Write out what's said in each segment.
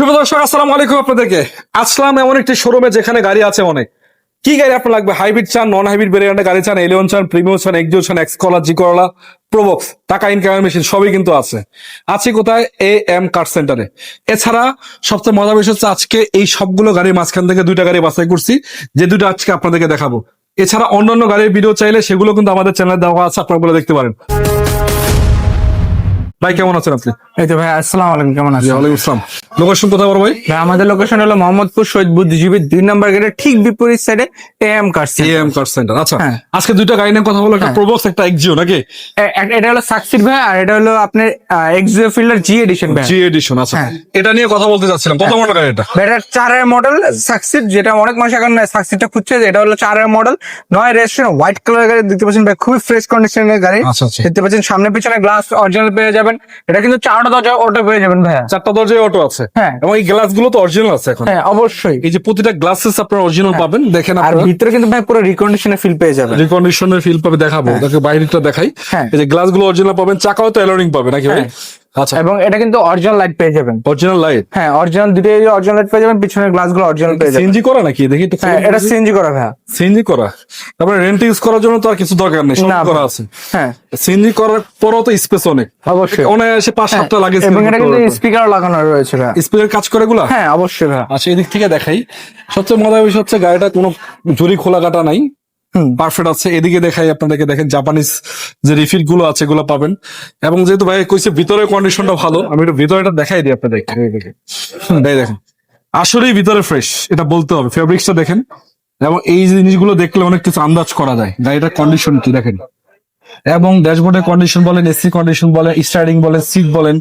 শুভ দর্শক, আসসালামু আলাইকুম আপনাদেরকে। আসলাম এমন একটি শোরুমে যেখানে গাড়ি আছে অনেক। কি গাড়ি আপনার লাগবে? হাইব্রিড চান নন হাইব্রিড ভেরিয়েন্টের গাড়ি চান এলিয়ন চান প্রিমিয়াম চান এক্সিও চান এক্স কলা জি করলা প্রোবক্স টাকা ইনকামের মেশিন সবই কিন্তু আছে। আছে কোথায়? এ এম কার সেন্টারে এছাড়া সবচেয়ে মজা বিষয় হচ্ছে আজকে এই সবগুলো গাড়ির মাঝখান থেকে দুইটা গাড়ি বাছাই করছি, যে দুটো আজকে আপনাদেরকে দেখাবো। এছাড়া অন্যান্য গাড়ির ভিডিও চাইলে সেগুলো কিন্তু আমাদের চ্যানেলে দেওয়া আছে, আপনারা দেখতে পারেন। ভাই, কেমন আছেন আপনি? এই তো ভাই আসসালামু আলাইকুম কেমন আছেন? ওয়ালাইকুম আসসালাম। লোকেশন কোথায় বড় ভাই? ভাই আমাদের লোকেশন হলো মোহাম্মদপুর শহীদ বুদ্ধিজীবী দুই নম্বর গেটের ঠিক বিপরীত সাইডে M cars AM car centre আচ্ছা। হ্যাঁ। আজকে দুইটা গাড়ি নিয়ে কথা বলো একটা হ্যাঁ। প্রোবক্স একটা এক্সিও নাকি? এটা হলো সাকসিড ভাই আর এটা হলো আপনার এক্সিও ফিল্ডার জি এডিশন ভাই। জি এডিশন আচ্ছা। হ্যাঁ। এটা নিয়ে কথা বলতে চাচ্ছিলাম কত মডেল গাড়ি এটা এটা চারের মডেল সাকসিড যেটা অনেক মানুষ এখন সাকসিডটা খুঁজছে এটা হলো চারের মডেল নয় রেজিস্ট্রেশন হোয়াইট কালার গাড়ি দেখতে পাচ্ছেন ভাই খুবই ফ্রেশ কন্ডিশনের গাড়ি। আচ্ছা। দেখতে পাচ্ছেন সামনে পিছনে গ্লাস অরিজিনাল পেয়ে যাবেন। এটা কিন্তু চারটা দরজা অটো পেয়ে যাবেন ভাইয়া। চারটা দরজায় অটো আছে। হ্যাঁ। এবং এই গ্লাসগুলো তো অরিজিনাল আছে এখন। হ্যাঁ অবশ্যই। এই যে প্রতিটা গ্লাসেস আপনার অরিজিনাল পাবেন দেখেন আর ভিতরে কিন্তু ভাই পুরো রিকন্ডিশনের ফিল পেয়ে যাবেন। রিকন্ডিশনের ফিল পাবে দেখাবো। দেখো বাইরেটা দেখাই। হ্যাঁ। এই যে গ্লাসগুলো অরিজিনাল পাবেন চাকাও তো এলোরিং পাবে নাকি ভাই? আচ্ছা এবং এটা কিন্তু অরিজিনাল লাইট পেয়ে যাবেন। অরিজিনাল লাইট হ্যাঁ অরিজিনাল দুটোই অরিজিনাল লাইট পেয়ে যাবেন পিছনের গ্লাসগুলো অরিজিনাল পেয়ে যাবেন। সিএনজি করা নাকি? দেখি হ্যাঁ এটা সিএনজি করা ভাইয়া। সিএনজি করা। তারপরে রেন্ট ইউজ করার জন্য তো আর কিছু দরকার নেই সব করা আছে। হ্যাঁ। সিএনজি করার পরও তো স্পেস অনেক। অবশ্যই। অনায়াসে পাঁচ সাতটা লাগে এবং এটা কিন্তু স্পিকার লাগানো রয়েছে ভাইয়া। স্পিকার কাজ করে গুলা হ্যাঁ অবশ্যই ভাই আচ্ছা এদিক থেকে দেখাই। সবচেয়ে মজার বিষয় হচ্ছে গাড়িটা কোনো জুরি খোলা কাটা নাই। পারফেক্ট আছে। এদিকে দেখাই আপনাদেরকে দেখেন জাপানিজ যে রিফিলগুলো আছে এগুলো পাবেন। এবং যেহেতু ভাই কইছে ভিতরে কন্ডিশনটা ভালো আমি একটু ভিতরেটা দেখাই দিই আপনাদের এই দেখেন। আসলেই ভিতরে ফ্রেশ এটা বলতে হবে। ফেব্রিক্সটা দেখেন। এবং এই জিনিসগুলো দেখলে অনেক কিছু আন্দাজ করা যায়। গাড়িটার কন্ডিশন কি? দেখেন। এবং ড্যাশবোর্ডের কন্ডিশন বলেন এসি কন্ডিশন বলেন স্টার্টিং বলেন সিট বলেন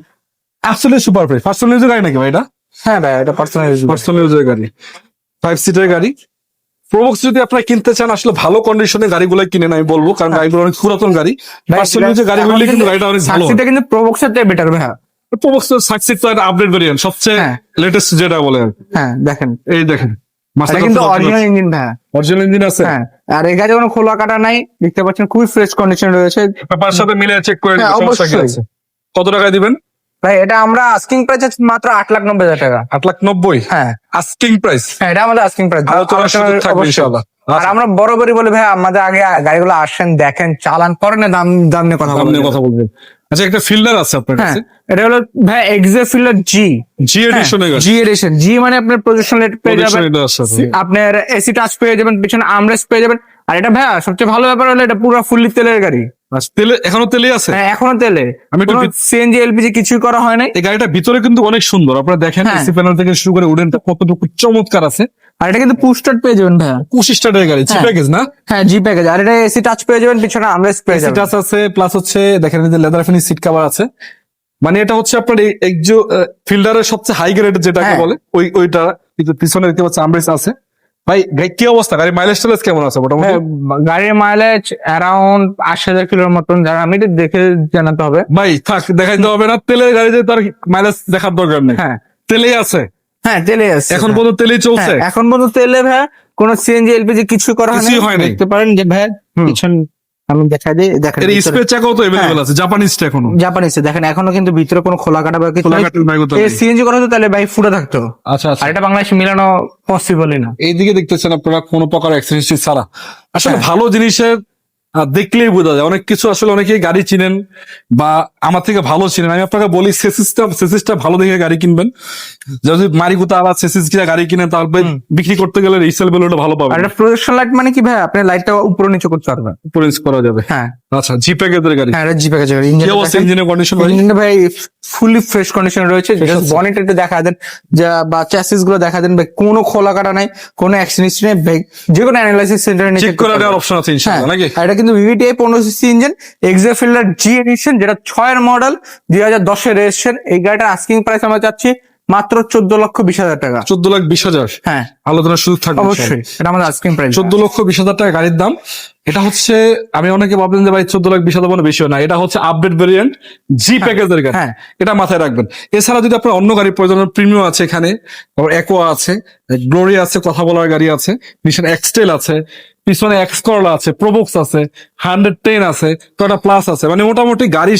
অ্যাবসলিউট সুপার ফ্রেশ পার্সোনাল ইউজের গাড়ি নাকি ভাই এটা? হ্যাঁ ভাইয়া এটা পার্সোনাল পার্সোনাল ইউজের গাড়ি। ফাইভ সিটের গাড়ি। প্রোবক্স যদি আপনারা কিনতে চান আসলে ভালো কন্ডিশনের গাড়িগুলো কিনেন আমি বলব। কারণ গাড়িগুলো অনেক পুরাতন গাড়ি। পার্সোনাল ইউজের গাড়িগুলো কিন্তু গাড়িটা অনেক ভালো। সাকসিটা কিন্তু প্রবক্সের থেকে বেটার ভাইয়া। প্রোবক্স সাকসিস তো একটা আপডেট ভেরিয়েন্ট সবচেয়ে হ্যাঁ। লেটেস্ট যেটা বলে। হ্যাঁ দেখেন। এই দেখেন। এটা কিন্তু অরিজিনাল ইঞ্জিন ভাইয়া। অরিজিনাল ইঞ্জিন আছে? হ্যাঁ। আর এই গাড়ি কোনো খোলা কাটা নাই দেখতে পাচ্ছেন খুবই ফ্রেশ কন্ডিশন রয়েছে। পেপার সাথে মিলে চেক করে হ্যাঁ, নিবেন, সমস্যা কি। আছে? কত টাকায় দিবেন? ভাই এটা আমরা আস্কিং প্রাইস মাত্র আট লাখ নব্বই হাজার টাকা। আট লাখ নব্বই? হ্যাঁ। আস্কিং প্রাইস হ্যাঁ এটা আমাদের আস্কিং প্রাইস ইনশাআল্লাহ। আর আচ্ছা, আমরা বরাবরই বলি ভাই আমাদের আগে গাড়িগুলো আসেন দেখেন চালান করেন দাম দাম নিয়ে কথা নিয়ে কথা বলবেন। আচ্ছা একটা ফিল্ডার আছে আপনার হ্যাঁ। কাছে? এটা হলো ভাই এক্সে ফিল্ডার জি জি এডিশনের গাড়ি। জি এডিশন জি মানে আপনার প্রজেকশন লাইট পেয়ে যাবেন। আপনার এসি টাচ পেয়ে যাবেন পিছনে আমরেস্ট পেয়ে যাবেন। আর এটা ভাইয়া সবচেয়ে ভালো ব্যাপার হলো এটা পুরো ফুললি তেলের গাড়ি। আচ্ছা, তেলে এখনও তেলে আছে? হ্যাঁ এখনও তেলে। আমি একটু সিএনজি এলপিজি কিছুই করা হয় নাই। এই গাড়িটা ভিতরে কিন্তু অনেক সুন্দর। আপনারা দেখেন হ্যাঁ। এসি প্যানেল থেকে শুরু করে উডেনটা কতটুকু চমৎকার আছে। আর এটা কিন্তু পুস্টার পেয়ে যাবেন ভাইয়া। পঁচিশ টাকার গাড়ি জি। প্যাকেজ না? হ্যাঁ জি প্যাকেজ আর এটা এসি টাচ পেয়ে যাবেন পিছনে আমরেস্ট পেয়ে যাবেন। টাচ আছে প্লাস হচ্ছে দেখেন যে লেদার ফিনিশ সিট কভার আছে। মানে এটা হচ্ছে আপনার একজো ফিল্ডারের সবচেয়ে হাই গ্রেড যেটাকে হ্যাঁ। বলে ওই ওইটা কিন্তু পিছনে দেখতে পাচ্ছি আমরেস আছে। ভাই গাড়ি কি অবস্থা? গাড়ির মাইলেজ টাইলেজ কেমন আছে মোটামুটি? হ্যাঁ, গাড়ির মাইলেজ অ্যারাউন্ড আশি হাজার কিলোর মতন যারা আমি দেখে জানাতে হবে। ভাই থাক দেখাইতে হবে না। তেলের গাড়িতে তার মাইলেজ দেখার দরকার নেই। হ্যাঁ। তেলেই আছে। হ্যাঁ তেলে আছে। এখন পর্যন্ত তেলেই চলছে। হ্যাঁ, এখন পর্যন্ত তেলে ভাই কোন সিএনজি এলপিজি কিছু করা হয়নি। দেখতে পারেন যে ভাই পিছন আমি দেখাই দিই দেখেন এর স্পেস চাকাও তো अवेलेबल আছে জাপানিজটা এখনও। জাপানিসে দেখেন এখনও কিন্তু ভিতরে কোনো খোলা কাটা বা কিছু কোথাও সিএনজি করা হতো তাহলে ভাই ফুটে থাকতো। আচ্ছা আচ্ছা। আর এটা বাংলাদেশে মিলানো পসিবলই না। এইদিকে দেখতেছেন আপনারা কোনো প্রকার অ্যাক্সিডেন্ট ছাড়া। আসলে হ্যাঁ। ভালো জিনিসের দেখলেই বোঝা যায়। অনেক কিছু আসলে অনেকে গাড়ি চিনেন বা আমার থেকে ভালো চিনেন। আমি আপনাকে বলি সেসিসটা সেসিসটা ভালো দেখে গাড়ি কিনবেন। যদি মারি মারিগুতা আবার সেসিস কিনা গাড়ি কিনেন তাহলে বিক্রি করতে গেলে রিসেল ভ্যালুটা ভালো পাবেন। এটা প্রজেকশন লাইট মানে কি ভাই আপনি লাইটটা উপরে নিচে করতে পারবেন উপরে করা যাবে। হ্যাঁ। আচ্ছা জি প্যাকেজের গাড়ি। হ্যাঁ এটা জি প্যাকেজ কি অবস্থা ইঞ্জিনের কন্ডিশন ভাই? ইঞ্জিনটা ভাই ফুলি ফ্রেশ কন্ডিশন রয়েছে। আছে। বনেট একটু দেখা দেন যা বা চ্যাসিসগুলো দেখা দেন ভাই কোনো খোলা কাটা নাই কোনো অ্যাক্সিডেন্ট নেই ভাই যে কোনো অ্যানালাইসিস সেন্টারে নিয়ে চেক করে দেওয়ার অপশন আছে হ্যাঁ ইনশাআল্লাহ নাকি? আর এটা কিন্তু ভিভিটিআই পনেরো CC engine Axio Fielder G edition যেটা ছয়ের মডেল দুই হাজার দশের রেজিস্ট্রেশন এই গাড়িটার আস্কিং প্রাইস আমরা চাচ্ছি মাত্র চোদ্দ লক্ষ বিশ হাজার টাকা। চোদ্দ লাখ বিশ হাজার? হ্যাঁ। আলোচনার সুযোগ থাকবে অবশ্যই। এটা আমাদের আস্কিং প্রাইস। চোদ্দ লক্ষ বিশ হাজার টাকা গাড়ির দাম। এটা হচ্ছে আমি অনেকে ভাবলেন যে ভাই চোদ্দ লাখ বিশ হাজার মানে বেশি না। এটা হচ্ছে আপডেট ভেরিয়েন্ট জি প্যাকেজের গাড়ি। হ্যাঁ। এটা মাথায় রাখবেন। এছাড়া যদি আপনার অন্য গাড়ির প্রয়োজন প্রিমিয়াম আছে এখানে একোয়া আছে গ্লোরি আছে কথা বলার গাড়ি আছে নিশান এক্সটেল আছে পিছনে এক্সকরলা আছে প্রোবক্স আছে হান্ড্রেড টেন আছে টয়টা প্লাস আছে। মানে মোটামুটি গাড়ি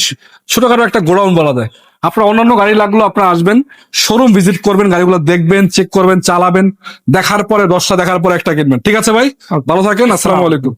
ছোটখাটো একটা গোডাউন বলা যায়। আপনার অন্যান্য গাড়ি লাগল আপনারা আসবেন শোরুম ভিজিট করবেন গাড়িগুলো দেখবেন চেক করবেন চালাবেন দেখার পরে দশটা দেখার পরে একটা কিনবেন। ঠিক আছে ভাই? ভালো থাকেন আসসালামু আলাইকুম।